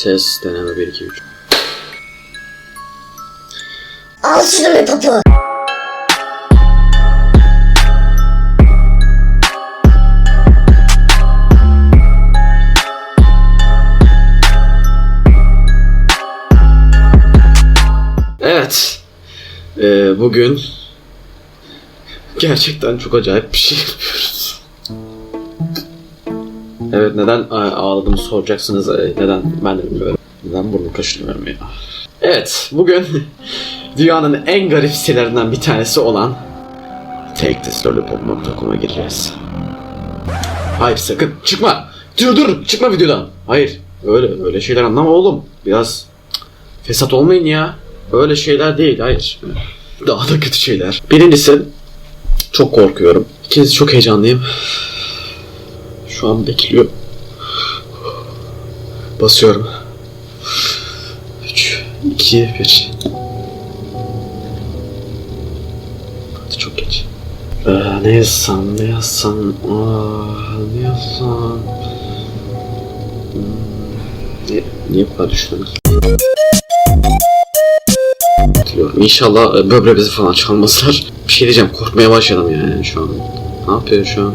Ses deneme 1 2 3. Al şunu be popo. Evet. Ee, bugün gerçekten çok acayip bir şey yapıyoruz. Evet neden a- ağladığımı soracaksınız. Ee, Neden ben de bilmiyorum. Neden burnumu kaşınıyorum ya. Evet bugün dünyanın en garip sitelerinden bir tanesi olan TakeThisLollipop.com'a gireceğiz. Hayır sakın çıkma. Dur dur çıkma videodan. Hayır öyle öyle şeyler anlama oğlum. Biraz fesat olmayın ya. Öyle şeyler değil hayır. Daha da kötü şeyler. Birincisi çok korkuyorum. İkincisi çok heyecanlıyım. Şu an bekliyor. Basıyorum. 3, 2, 1. Hadi çok geç. Ee, ne yazsam, ne yazsam, aa, ne yazsam. Hmm, niye, niye bu kadar düşündüm? Diliyorum. İnşallah e, böbre bizi falan çalmazlar. Bir şey diyeceğim korkmaya başladım yani şu an. Ne yapıyor şu an?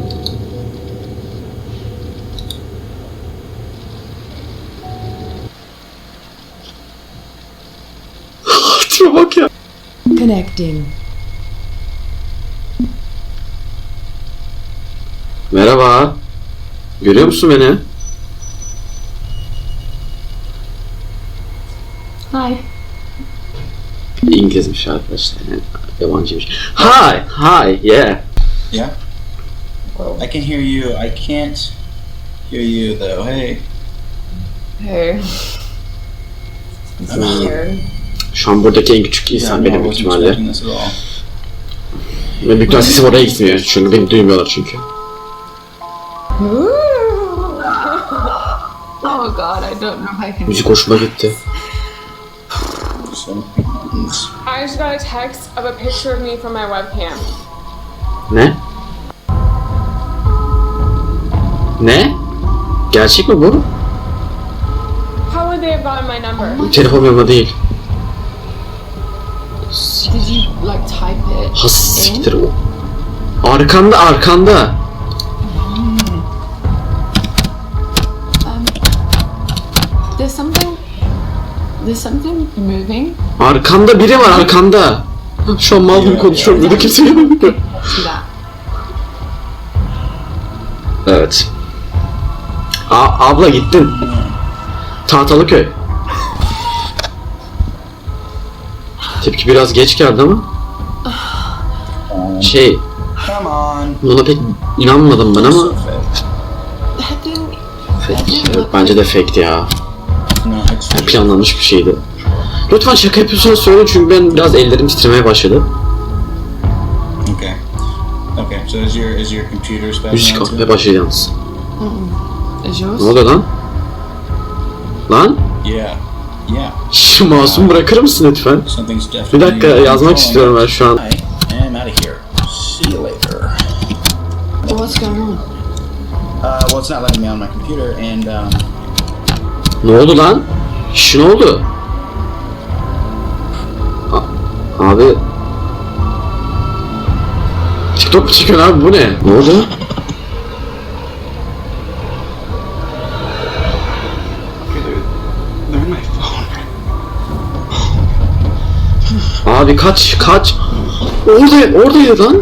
Connecting. Merhaba. Görüyor musun beni? Hi. İngilizmiş arkadaşlar. Yani yabancıymış. Hi, hi, yeah. Yeah. I can hear you. I can't hear you though. Hey. Hey. I'm scared. Şu an buradaki en küçük insan benim büyük ihtimalle. Ve büyük ihtimalle sesim oraya gitmiyor. Çünkü beni duymuyorlar çünkü. Oh god, I don't know if I can. Müzik hoşuma gitti. I just got a text of a picture of me from my webcam. Ne? Ne? Gerçek mi bu? How would they have gotten my number? Telefon yanında değil. Has siktir o. Arkanda arkanda. There's something. There's something moving. Arkanda biri var arkanda. Şu an mal gibi konuşuyorum. Burada kimse yanımda. Evet. A abla gittin. Tahtalıköy. Tepki biraz geç geldi ama. Şey, come on. buna pek inanmadım ben ama. Fake. That didn't. Fake. Evet, bence de fake'ti ya. No, I just Planlanmış bir şeydi. Lütfen şaka yapıyorsanız söyleyin çünkü ben biraz ellerim titremeye başladı. Okay. Okay. So is your is your computer Müzik spazzing out kalkmaya too? başladı yalnız. Is yours? Ne oluyor lan? Lan? Yeah. Yeah. Şu masumu bırakır mısın lütfen? Something's definitely. Bir dakika yazmak istiyorum ben şu an. I am out of here. See you later. What's going on? Uh, well, it's not letting me on my computer, and um, Ne oldu lan? Şu ne oldu? A- abi... TikTok mu çekiyorsun abi bu ne? Ne oldu? Abi kaç kaç. Orada oradaydı lan.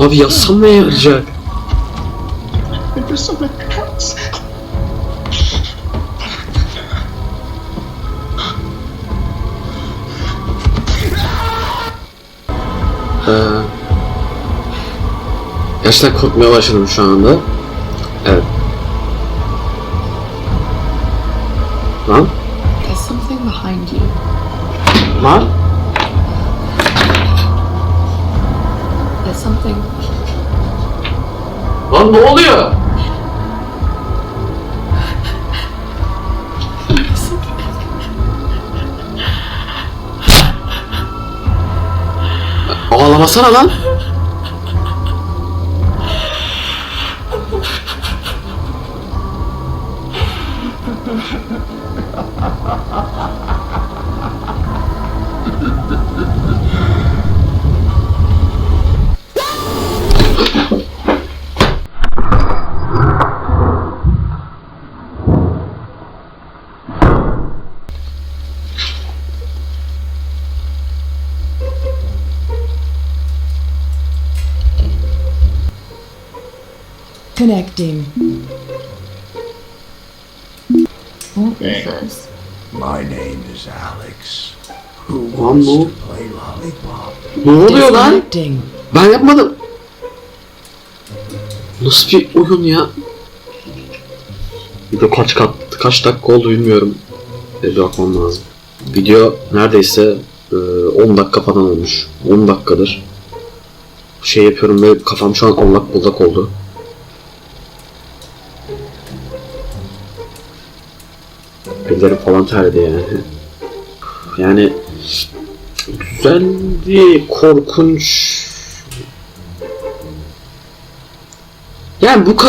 Abi yazsam ne yarayacak? Ee, gerçekten korkmaya başladım şu anda. Evet. Lan? There's something behind you. Lan? There's something. Lan ne oluyor? Ağlamasana lan. Connecting. What is this? My name is Alex. Lan bu ne oluyor lan? Ben yapmadım. Nasıl bir oyun ya? Video kaç kat, kaç dakika oldu bilmiyorum. Bir bakmam lazım. Video neredeyse e, 10 dakika falan olmuş. 10 dakikadır. Şey yapıyorum ve kafam şu an allak bullak oldu. Ellerim falan terledi yani. Yani güzeldi, korkunç. Yani bu kadar.